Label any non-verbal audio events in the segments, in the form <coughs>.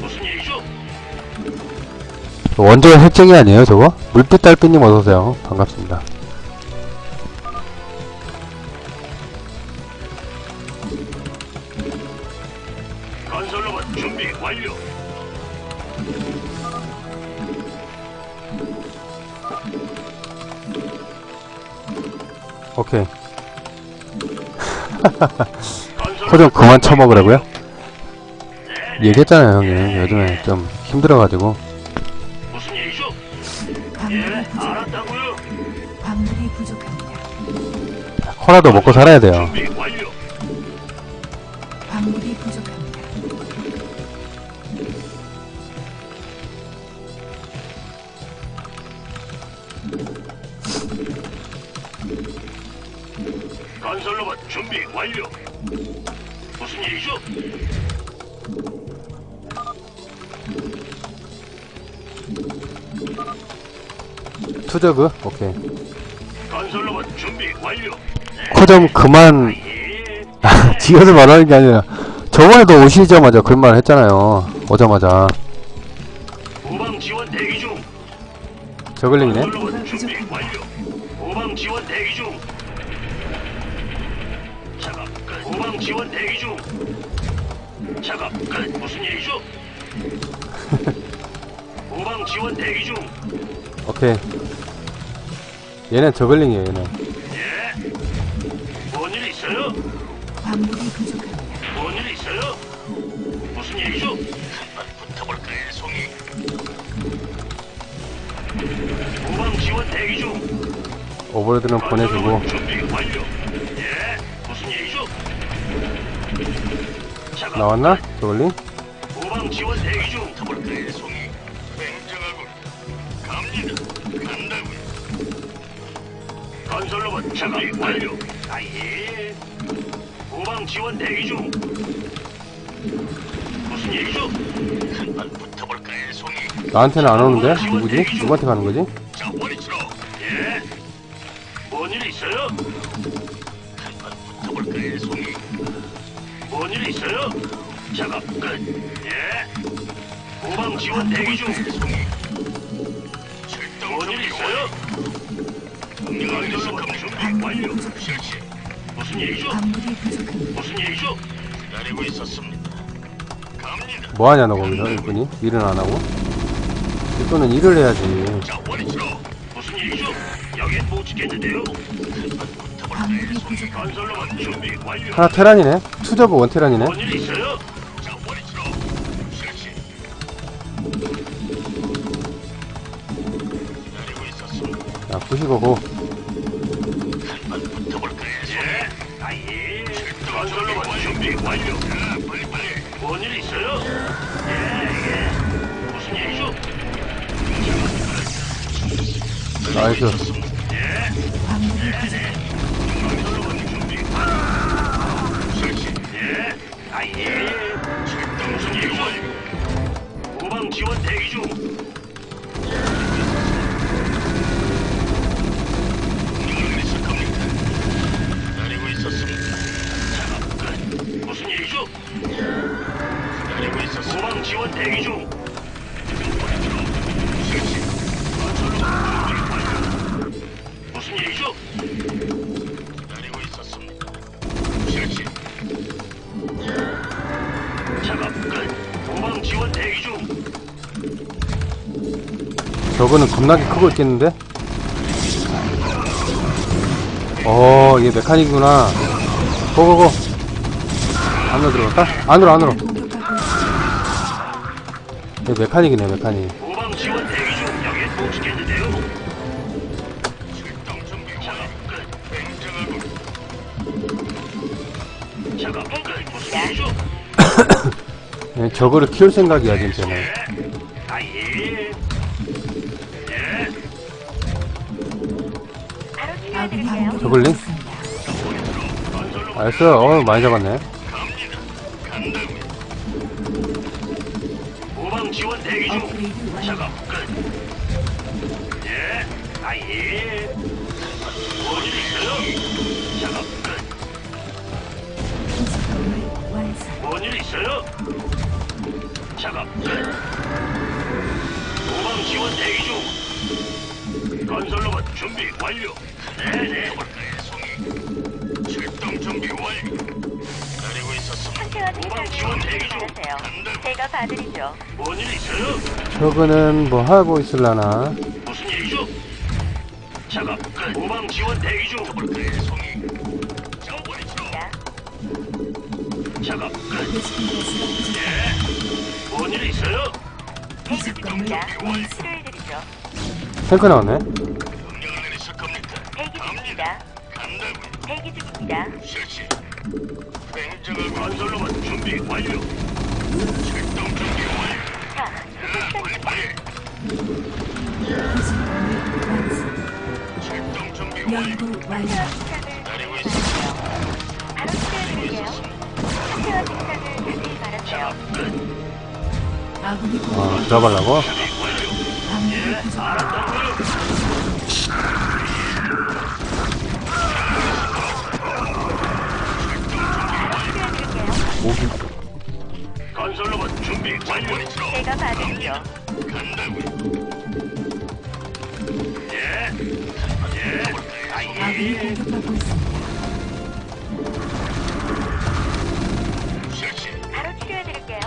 무슨 일이죠? 원조 핵쟁이 아니에요 저거? 물빛 달빛님 어서오세요 반갑습니다 건설로봇 준비 완료. 오케이 <laughs> 건설로봇 코좀 그만 쳐먹으라고요? 네, 얘기했잖아요 형님 요즘에 좀 힘들어가지고 무슨 일이죠? 광물이 예, 부족, 알았다고요. 광물이 부족합니다. 코라도 먹고 살아야 돼요 준비 완료. 광물이 부족합니다. 건설 로봇 준비 완료. 무슨 일이죠? 투저그? 오케이 건설로봇 준비 완료. 코좀 그만 예, <laughs> 지어서 말하는 게 아니라 저번에도 오시자마자 그런 말 했잖아요 오자마자 후방 지원 대기 중. 저글링이네 건설로봇 준비 완료. 후방 지원 대기 중. 작업 끝. 후방 지원 대기 중. 작업 끝. 무슨 일이죠? <laughs> 후방 지원 대기 중. 오케이 얘는 저글링이에요 얘는 예. 뭔일 있어요? 광물이 부족합니다. 뭔일 있어요? 무슨 일이죠? 한번 붙어볼까요, 송이? 후방 지원 대기 중. 오버로드는 보내주고 건설로봇 준비 완료. 예. 무슨 일이죠? 작업 나왔나? 저글링? 후방 지원 대기 준비 완료. 아 예. 후방 지원 대기 중. 무슨 일이죠? 한번 붙어볼까요, 송이? 나한테는 안 오는데? 누구지? 누구한테 가는 거지? 자, 원위치로. 예. 뭔일 있어요? 한번 붙어볼까요, 송이? 뭔일 있어요? 작업 끝. 예. 후방 지원 대기 중. 송이. 출동 뭔일 있어요? 명령을 내리실 겁니다. 준비 완료. 실시. 무슨 일이죠? 광물이 부족합니다. 무슨 일이죠? 기다리고 있었습니다. 갑니다. 뭐하냐 너 거기서 일꾼이? 일은 안 하고? 일꾼은 일을 해야지 자, 원위치로. 무슨 일이죠? 여긴 못 지켰는데요. 광물이 부족합니다. 건설로만 준비 완료. 하나 테란이네? 투저그 원 테란이네? 뭔일 있어요? 자, 원위치로. 실시. 기다리고 있었습니다. 자 95고 한 준비 완료. 야, 빨리 빨리. 뭔일 있어요? 예, 예. 무슨 일이죠? 나이스 광물이 부족합니다. 예. 아 예. 출동? 후방 지원 대기 중. 명령을 내실 겁니까? 기다리고 있었습니다. 작업 끝. 무슨 일이죠? 후방 지원 대기 중. 무슨 일이죠? 기다리고 있었습니다. 실시. 작업 끝. 후방 지원 대기 중. 저거는 겁나게 크고 있겠는데? 어, 얘 메카닉이구나. 고고고. 안으로 들어갈까? 안으로, 안으로. 있습니다. 얘 메카닉이네, 메카닉. 얘 <coughs> 저거를 키울 생각이야, 진짜는. 건설로 나이스, 어 많이 잡았네. 작업 끝. 예. 아예. 뭔일 있어요? 작업 끝. 뭔일 있어요? 작업 끝. 도방 지원 대기 중. 건설 로봇 준비 완료. 네네. 출동 준비 완료. 상태와 증상을. 간다. 제가 봐드리죠. 뭔일 있어요? 저그는 뭐 하고 있을라나? 무슨 일이죠? 작업 끝. 지원 대기 중. 작업 끝. 뭔일 있어요? 대기. 치료해드리죠. 탱크 나왔네? 명령을 내리실 겁니까? 대기 중입니다. 대기 중입니다. 실시. 행정을 건설로만 준비 완료. 출동 준비 완료. 자, 자, 빨리 빨리. 출동 준비 완료. 연구 완료. 기다리고 말해주세요. 바로 치료해드릴게요. 상태와 증상을 자세히 말하세요. 끝. 아군이 공 어, 들어가려고? 준비 완료. 부족합니다. 알았다 건설로만 준비 완료. 제가 봐드리죠. 간다고요. 예. 예. 아군이 아예. 공격받고 있습니다. 실시. 바로 치료해드릴게요.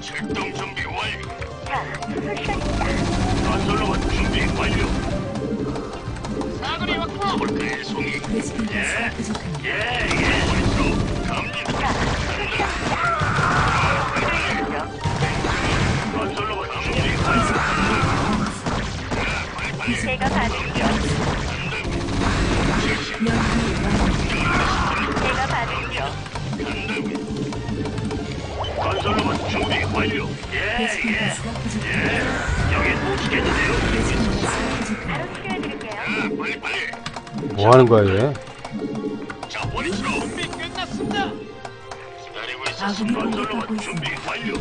출동 준비 완료. 자, 수술 시작입니다. 건설로만 준비 완료. 사거리 확보. 볼까의 송이. 베스킨 가스가 부족합니다. 예, 예. 어디서 갑니다. 자, 시작입니다. 뭐 하는 거야, 얘? 준비 끝났습니다. 기다리고 아군이 있었습니다. 공격받고 건설로만 준비 완료.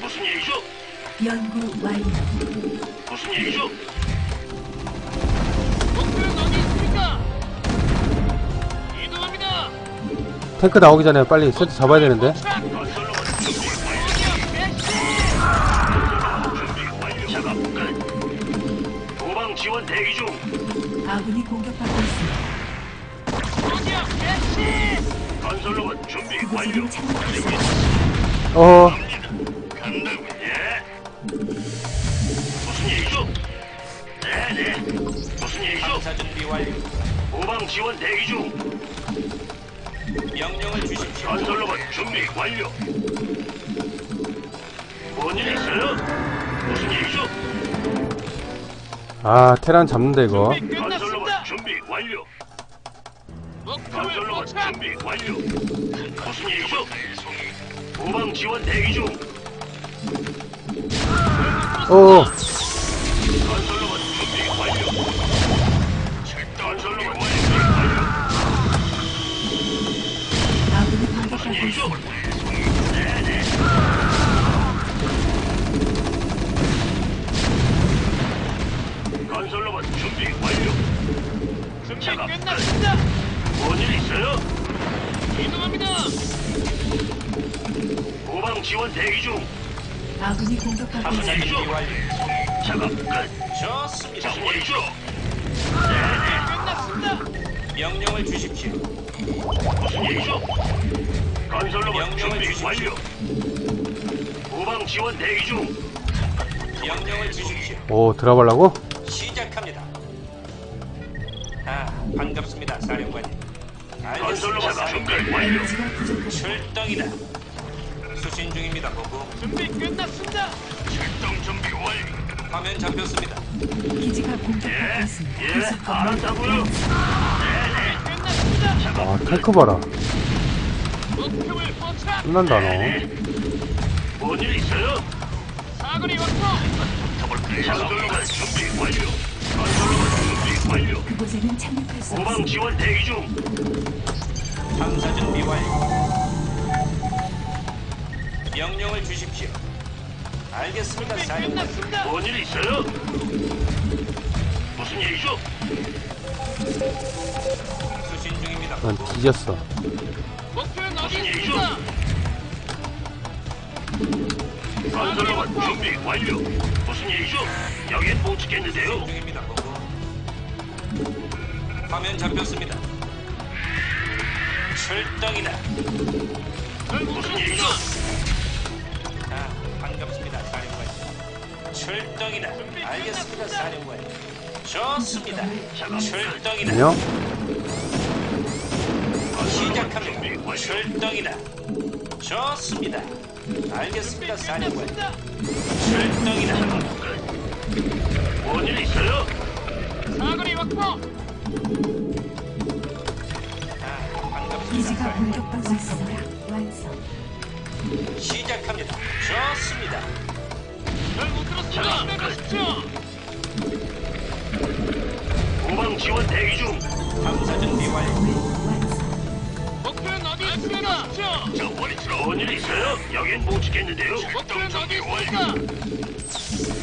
무슨 일이죠? 연구 완료. 무슨 일이죠? 탱크 나오기 전에 빨리 세트 잡아야 되는데? 건설 아군이 공격받고 있습니다. 건설로만 준비 완료. 그곳에는 착륙했습니다. 어, 간다고. 예. 무슨 일이죠? 네네. 무슨 일이죠? 탐사 준비 완료. 도방 지원 대기 중. 명령을 주십시오. 건설로만 준비 완료. 뭔일 있어요? 무슨 일이죠? 아, 테란 잡는데, 이거. 건설로만 준비 완료. 건설로만 준비 완료. 무슨 일이죠? 도방 지원 대기 중. 어, 건설로만 준비 완료. 건설로만 준비 완료. 무슨 일이죠? 네네. 건설로만 준비 완료. 준비 끝났습니다. 뭔일 있어요? 이동합니다. 도방 지원 대기 중. 아군이 공격받고 있습니다. 일이죠? 준비 완료. 작업 끝. 좋습니다. 무슨 일이죠? 명령을 주십시오. 무슨 일이죠? 건설로만 명령을 준비 주십시오. 완료. 도방 지원 대기 중. 명령을 주십시오. 오, 들어가려고? 시작합니다. 아, 반갑습니다, 사령관님. 준비. 완료. 에너지가 부족합니다. 출동이다. 수신 중입니다, 보고. 준비 끝났습니다. 출동 준비 완료. 화면 잡혔습니다. 기지가 공격받고 예, 있습니다. 예, 알았다고요. 완성. 끝났습니다. 아, 탱크 봐라. 목표를 포착. 끝난다, 너. 뭔일 있어요? 사거리 확보. 건설로만 준비 완료. 건설로만 준비 완료. 그곳에는 착륙할 수 없습니다. 지원 대기 중. 탐사 준비 완료. 명령을 주십시오. 알겠습니다, 사령관님. 뭔일 있어요? 무슨 일이죠? 수신 중입니다, 난. 뒤졌어. 무슨 일이죠? 건설로만 준비 완료. 무슨 일이죠? 여긴 못 지켰는데요. 중입니다. 보고. 화면 잡혔습니다. 출동이다. 무슨 일이죠? 아, 반갑습니다, 사령관님. 출동이다. 알겠습니다, 사령관님. 좋습니다. 출동이다. 안녕? 시작합니다. 출동이다. 좋습니다. 알겠습니다, 사령관님. 출동이다. 아, 반갑습니다, 기지가. 공격받고 있습니다. 완성. 시작합니다. 좋습니다. 후방 지원 대기 중. 탐사 준비 완료. 완성. 저 원이 좋은 일 있어요? 여긴 못 지켰는데요. 출동 준비 완료. 무슨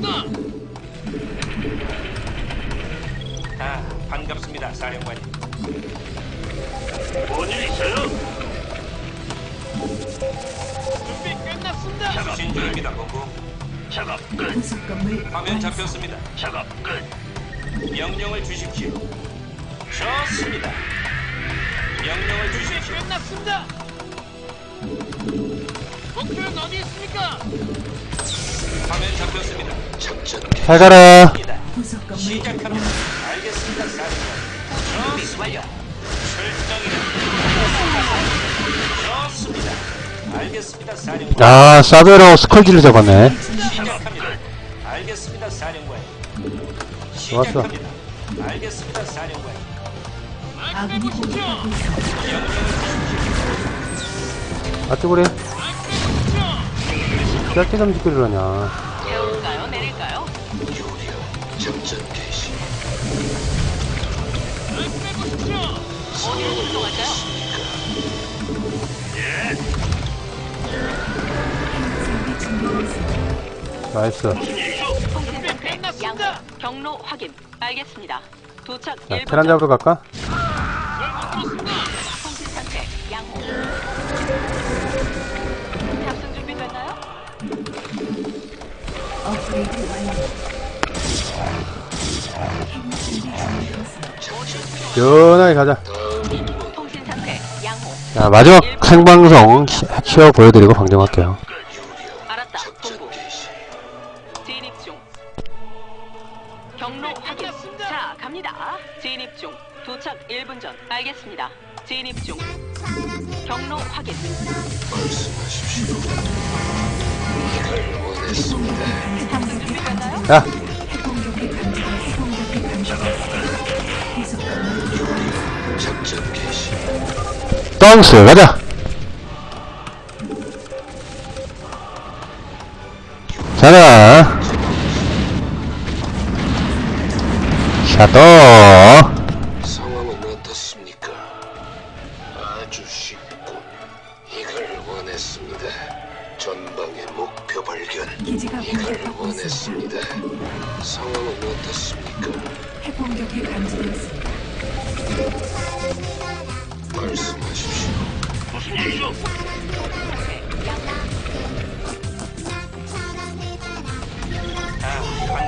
사령관님. 아, 반갑습니다, 사령관님. 뭔일 있어요? 수신 중입니다, 보고. 작업 끝. 건물 화면 완성. 잡혔습니다. 작업 끝. 명령을 주십시오. 좋습니다. 명령을 주십시오. 끝났습니다. 목표는 어디 있습니까? 화면 잡혔습니다. 잘 가라. 입니다. 부속 건물 시작합니다. 완성. 알겠습니다, 사령관. 좋습니다. 알겠습니다, 사령관. 아, 사베로 스컬지를 잡았네. 시작합니다. 알겠습니다, 사령관. 시작합니다. 알겠습니다, 사령관. 아군이 공격받고 있습니다. 명령을 아쭈구리. 짧게 좀 짓기를 하냐. 태울까요? 내릴까요? 어디로 출동할까요? 생산이 준비되어 있습니다. 나이스. 무슨 일이죠? 경로 확인. 알겠습니다. 도착 자, 1분 테란 전. 잡으러 갈까? 시원하게 가자. 자, 마지막 생방송 키- 키워 보여드리고 방정할게요. 알았다. 본부. 진입 중. 경로 확인. 자, 갑니다. 진입 중. 도착 1분 전. 알겠습니다. 진입 중. 경로 확인. 야, 건물 덩스 가자. 자라. 샤도.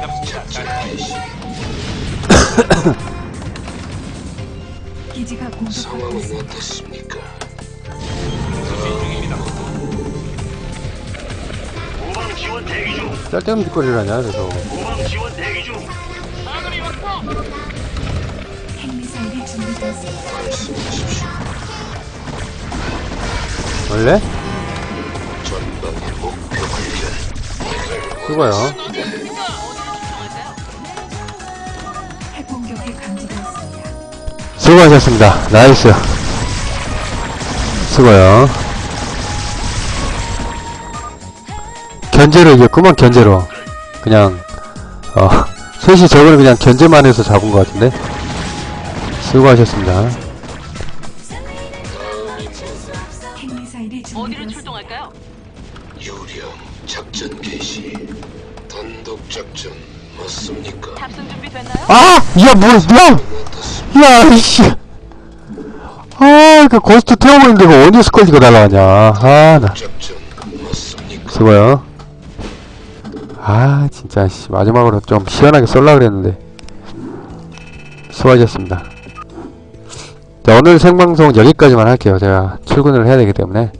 반갑습니다, 사령관. 개시. 기지가 공격받고 상황은 있습니다. 어떻습니까? 수신 중입니다. 후방 지원 대기 중. 짤데없는 짓거리를 하냐, 그래서. 후방 지원 대기 중. 핵미사일이 준비되었습니다. 말씀하십시오. 원래? 전방의 목표 발견. 수고요. 수고하셨습니다. 나이스. 수고요. 견제로 이겼구만, 견제로. 그냥, 어, <laughs> 셋이 저걸 그냥 견제만 해서 잡은 것 같은데? 수고하셨습니다. 어디로. 출동할까요? 유령 작전 개시. 단독 작전 맞습니까? 탑승 준비됐나요? 아! 야, 뭐, 야! 야, 이씨. 아, 그 고스트 태워버리는데 그 언제 스컬지가 날라가냐. 아, 나. 수고요. 아, 진짜, 씨. 마지막으로 좀 시원하게 쏠라 그랬는데. 수고하셨습니다. 자, 오늘 생방송 여기까지만 할게요. 제가 출근을 해야 되기 때문에.